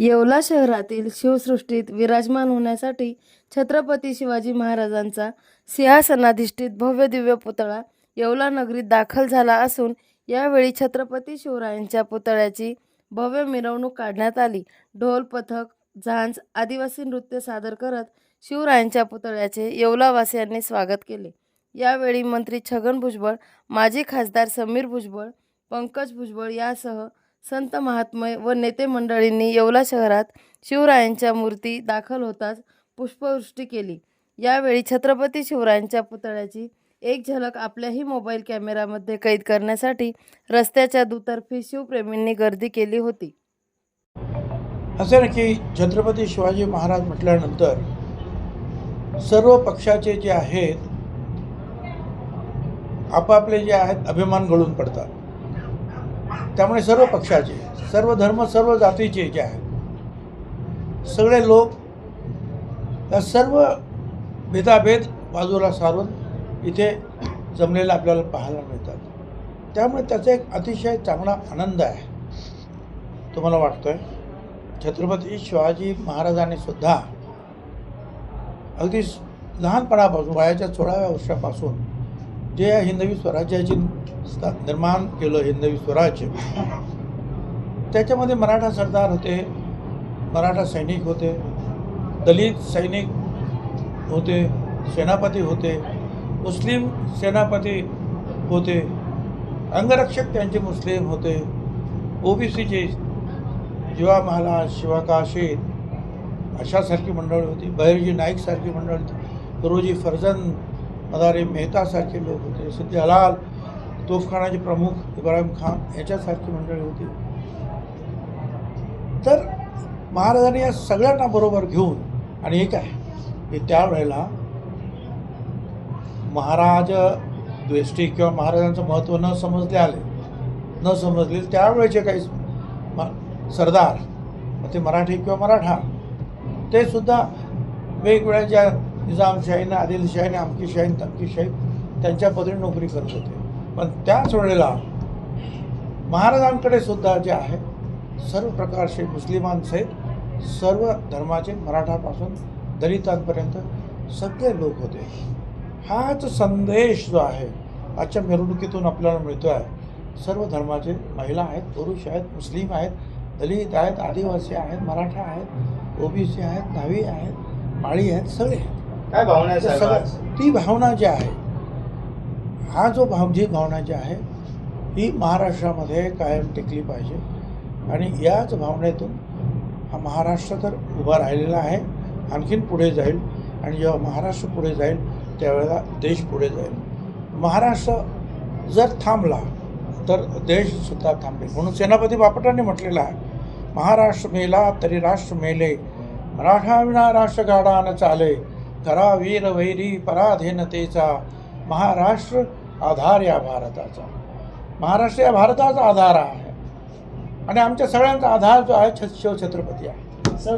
येवला शहरातील शिवसृष्टीत विराजमान होण्यासाठी छत्रपती शिवाजी महाराजांचा सिंहासनाधिष्ठित भव्य दिव्य पुतळा येवला नगरीत दाखल झाला असून यावेळी छत्रपती शिवरायांच्या पुतळ्याची भव्य मिरवणूक काढण्यात आली. ढोल पथक झांज आदिवासी नृत्य सादर करत शिवरायांच्या पुतळ्याचे येवलावासियांनी स्वागत केले. यावेळी मंत्री छगन भुजबळ माजी खासदार समीर भुजबळ पंकज भुजबळ यासह संत महात्मय व नेते मंडळींनी येवला शहरात शिवरायांच्या मूर्ती दाखल होताच पुष्पवृष्टी केली. यावेळी छत्रपती शिवरायांच्या पुतळ्याची एक झलक आपल्याही मोबाईल कॅमेरामध्ये कैद करण्यासाठी रस्त्याच्या दुतर्फी शिवप्रेमींनी गर्दी केली होती. असं नक्की छत्रपती शिवाजी महाराज म्हटल्यानंतर सर्व पक्षाचे जे आहेत आपापले जे आहेत अभिमान गळून पडतात. त्यामुळे सर्व पक्षाचे सर्व धर्म सर्व जातीचे जे आहेत सगळे लोक या सर्व भेदाभेद बाजूला सारून इथे जमलेलं आपल्याला पाहायला मिळतात. त्यामुळे त्याचा एक अतिशय चांगला आनंद आहे. तुम्हाला वाटतोय? छत्रपती शिवाजी महाराजांनी सुद्धा अगदी लहानपणापासून वयाच्या सोळाव्या वर्षापासून जे हिंदवी स्वराज्याची निर्माण केलं हिंदवी स्वराज्य. त्याच्यामध्ये मराठा सरदार होते मराठा सैनिक होते दलित सैनिक होते सेनापती होते मुस्लिम सेनापती होते अंगरक्षक त्यांचे मुस्लिम होते ओबीसीचे जीवा महाराज शिवाका शेठ अशासारखी मंडळी होती बहिर्जी नाईकसारखी मंडळी होती गुरुजी फरजंद मदारी मेहतासारखे लोक होते. सध्या हलाल तोफखानाचे प्रमुख इब्राहिम खान याच्यासारखी मंडळी होती. तर महाराजांनी या सगळ्यांना बरोबर घेऊन आणि एक आहे की त्यावेळेला महाराज द्वेष्टी किंवा महाराजांचं महत्त्व न समजले आले न समजले त्यावेळेचे काही सरदार मग ते मराठी किंवा मराठा ते सुद्धा वेगवेगळ्या ज्या निजामशाहीनं आदिलशाहीने अमकीशाहीन तमकीशाही त्यांच्या पदरी नोकरी करत होते. पण त्याच वेळेला महाराजांकडे सुद्धा जे आहे सर्व प्रकारचे मुस्लिमांसहित सर्व धर्माचे मराठापासून दलितांपर्यंत सगळे लोक होते. हाच संदेश जो आहे आजच्या मिरवणुकीतून आपल्याला मिळतो आहे सर्व धर्माचे महिला आहेत पुरुष आहेत मुस्लिम आहेत दलित आहेत आदिवासी आहेत मराठा आहेत ओबीसी आहेत न्हावी आहेत माळी आहेत सगळे आहेत. काय भावना आहे? सगळं ती भावना जी आहे हा जो भाव जी भावना जी आहे ही महाराष्ट्रामध्ये कायम टिकली पाहिजे. आणि याच भावनेतून हा महाराष्ट्र तर उभा राहिलेला आहे आणखीन पुढे जाईल. आणि जेव्हा महाराष्ट्र पुढे जाईल त्यावेळेला देश पुढे जाईल. महाराष्ट्र जर थांबला तर देशसुद्धा थांबेल. म्हणून सेनापती बापटांनी म्हटलेलं आहे महाराष्ट्र मेला तरी राष्ट्र मेले. मराठा विना राष्ट्र गाडा न चाले. करा वीर वैरी पराधीनतेचा महाराष्ट्र आधार या भारताचा. महाराष्ट्र या भारताचा आधार आहे. आणि आमच्या सगळ्यांचा आधार जो आहे छ शिवछत्रपती आहे. सर